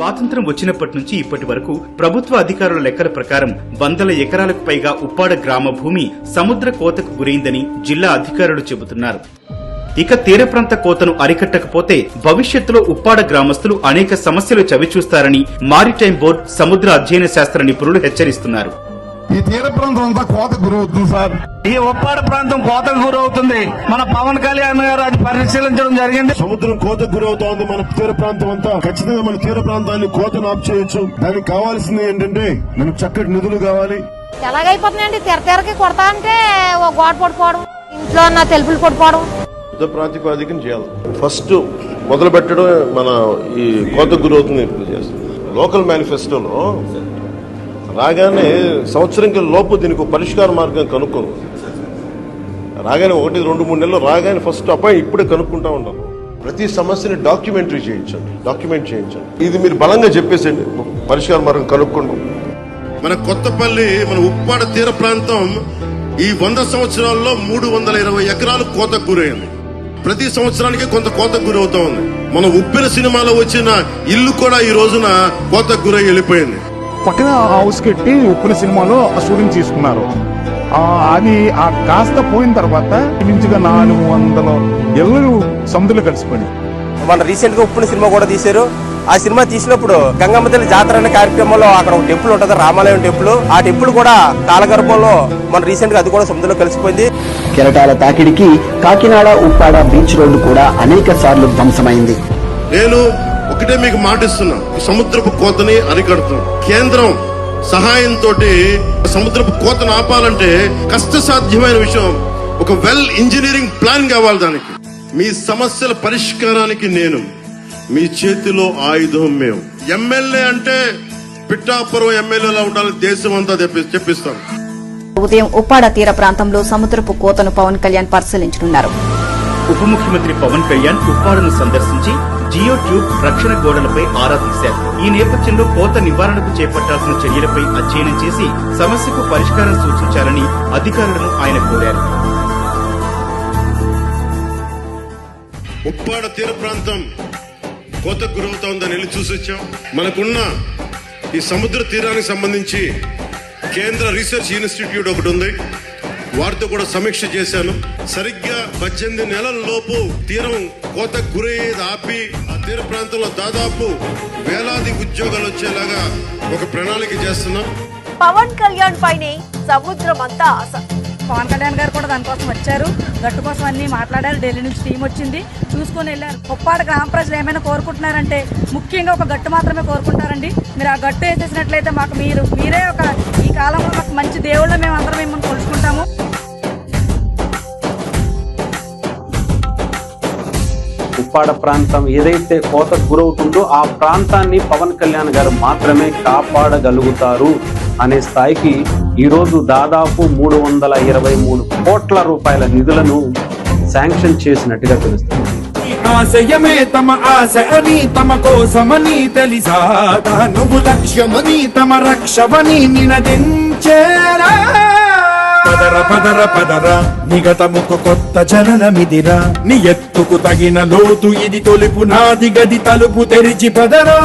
స్వాతంత్రం వచ్చినప్పటి నుంచి ఇప్పటి వరకు ప్రభుత్వ అధికారుల లెక్కల ప్రకారం వందల ఎకరాలకు పైగా ఉప్పాడ గ్రామ భూమి సముద్ర కోతకు గురైందని జిల్లా అధికారులు చెబుతున్నారు. ఇక తీర ప్రాంత కోతను అరికట్టకపోతే భవిష్యత్తులో ఉప్పాడ గ్రామస్తులు అనేక సమస్యలు చవిచూస్తారని మారిటైమ్ బోర్డు సముద్ర అధ్యయన శాస్త్ర నిపుణులు హెచ్చరిస్తున్నారు. ఈ తీర ప్రాంతం అంతా కోత గురవుతుంది సార్. ఈ ఉప్పాడ ప్రాంతం కోతకు గురవుతుంది. మన పవన్ కళ్యాణ్ గారు అది పరిశీలించడం జరిగింది. సముద్రం కోతకు గురవుతోంది మన తీర ప్రాంతం అంతా. ఖచ్చితంగా మన తీర ప్రాంతాన్ని కోతను ఆపు చేయొచ్చు. దానికి కావాల్సింది ఏంటంటే మనకు చక్కటి నిధులు కావాలి. ఎలాగైపోతున్నాయండి? తెర తెరకి కొడతా అంటే ఓ గోడ పడిపోవడం ఇంట్లో ఉన్న తెలుపులు పడిపోవడం యుద్ధ ప్రాతిపాదికన చేయాలి. ఫస్ట్ మొదలు పెట్టడం మన ఈ కోతకు గురవుతుంది. ఇప్పుడు లోకల్ మేనిఫెస్టోలో రాగానే సంవత్సరంకి లోపు దీనికి పరిష్కార మార్గం కనుక్కోను. రాగానే ఒకటి రెండు మూడు నెలలు రాగానే ఫస్ట్ అపాయింట్ ఇప్పుడే కనుక్కుంటా ఉంటాను ప్రతి సమస్యని డాక్యుమెంటరీ చేయించండి డాక్యుమెంట్ చేయించండి. ఇది మీరు బలంగా చెప్పేసండి పరిష్కార మార్గం కనుక్కోండి. మన కొత్తపల్లి మన ఉప్పాడ తీర ప్రాంతం ఈ వంద సంవత్సరాల్లో మూడు వందల ఇరవై ఎకరాలు కోత గురైంది. ప్రతి సంవత్సరానికి కొంత కోతకు గురవుతా ఉంది. మన ఉప్పిన సినిమాలో వచ్చిన ఇల్లు కూడా ఈ రోజున కోతకు గురై వెళ్ళిపోయింది. పక్కన హౌస్ కట్టి ఉప్పుల సినిమాలో ఆ షూటింగ్ తీసుకున్నారు. ఆ, అది ఆ కాస్త పోయిన తర్వాత మించుగా నాలుగు వందల ఇళ్ళు సముద్రంలో కలిసిపోయినాయి. మన రీసెంట్గా ఉప్పుని సినిమా కూడా తీశారు. ఆ సినిమా తీసినప్పుడు గంగమ్మ తల్లి జాతర అనే కార్యక్రమంలో అక్కడ ఒక టెంపుల్ ఉంటుంది రామాలయం టెంపుల్. ఆ టెంపుల్ కూడా కాలగర్భంలో మన రీసెంట్గా అది కూడా సముద్రంలో కలిసిపోయింది. కెరటాల తాకిడికి కాకినాడ ఉప్పాడ బీచ్ రోడ్డు కూడా అనేక సార్లు ధ్వంసమైంది. నేను ఒకటే మీకు మాటిస్తున్నా సముద్రపు కోతని అరికడుతున్నాం. కేంద్రం సహాయంతో సముద్రపు కోతను ఆపాలంటే కష్టసాధ్యమైన విషయం ఒక వెల్ ఇంజనీరింగ్ ప్లాన్ కావాలి దానికి. మీ సమస్యల పరిష్కారానికి నేను మీ చేతిలో ఆయుధం మేము. ఎమ్మెల్యే అంటే పిట్టాపురం ఎమ్మెల్యేలా ఉండాలని దేశం అంతా చెప్పిస్తాం. ఉదయం ఉప్పాడ తీర ప్రాంతంలో సముద్రపు కోతను పవన్ కళ్యాణ్ పరిశీలించనున్నారు. ఉప ముఖ్యమంత్రి పవన్ కళ్యాణ్ ఉప్పాడను సందర్శించి జియో ట్యూబ్ రక్షణ గోడలపై ఆరా తీశారు ఈ నేపథ్యంలో కోత నివారణకు చేపట్టాల్సిన చర్యలపై అధ్యయనం చేసి సమస్యకు పరిష్కారం సూచించాలని అధికారులను ఆయన కోరారు. ఉప్పాడ తీర ప్రాంతం కోత గురవుతోందని వెళ్ళి చూసి వచ్చాం. మనకున్న ఈ సముద్ర తీరానికి సంబంధించి కేంద్ర రీసెర్చ్ ఇన్స్టిట్యూట్ ఒకటి ఉంది. వారితో కూడా సమీక్ష చేశాను. సరిగ్గా పద్దెనిమిది నెలల లోపు తీరం కోతకు గురయ్యేది ఆపి ఆ తీర ప్రాంతంలో దాదాపు వేలాది ఉద్యోగాలు వచ్చేలాగా ఒక ప్రణాళిక చేస్తున్నాం. పవన్ కళ్యాణ్ పైనే సముద్రం అంతా ఆశ. పవన్ కళ్యాణ్ గారు కూడా దానికోసం వచ్చారు. గట్టు కోసం అన్ని మాట్లాడారు. ఢిల్లీ నుంచి టీం వచ్చింది. చూసుకొని వెళ్ళారు. ఉప్పాడ గ్రామ ప్రజలు ఏమైనా కోరుకుంటున్నారంటే ముఖ్యంగా ఒక గట్టు మాత్రమే కోరుకుంటారండి. మీరు ఆ గట్టు వేసేసినట్లయితే మాకు మీరు మీరే ఒక కాలంలో మాకు మంచి దేవుళ్ళ మేము అందరం మిమ్మల్ని కొలుచుకుంటాము. ఉప్పాడ ప్రాంతం ఏదైతే కోతకు గురవుతుందో ఆ ప్రాంతాన్ని పవన్ కళ్యాణ్ గారు మాత్రమే కాపాడగలుగుతారు అనే స్థాయికి ఈరోజు దాదాపు మూడు వందల ఇరవై మూడు కోట్ల రూపాయల నిధులను శాంక్షన్ చేసినట్టుగా తెలుస్తుంది. ఆశయమే తమ ఆశ అని తమ కోసమని తెలిసా నువ్వు లక్ష్యమని తమ రక్షమని నినదించేరా? పదర పదర పదర నిగతముకు కొత్త జననమిదిరా. నీ ఎత్తుకు తగిన లోతు ఇది తొలుపు నాది గది తలుపు తెరిచి పదరా.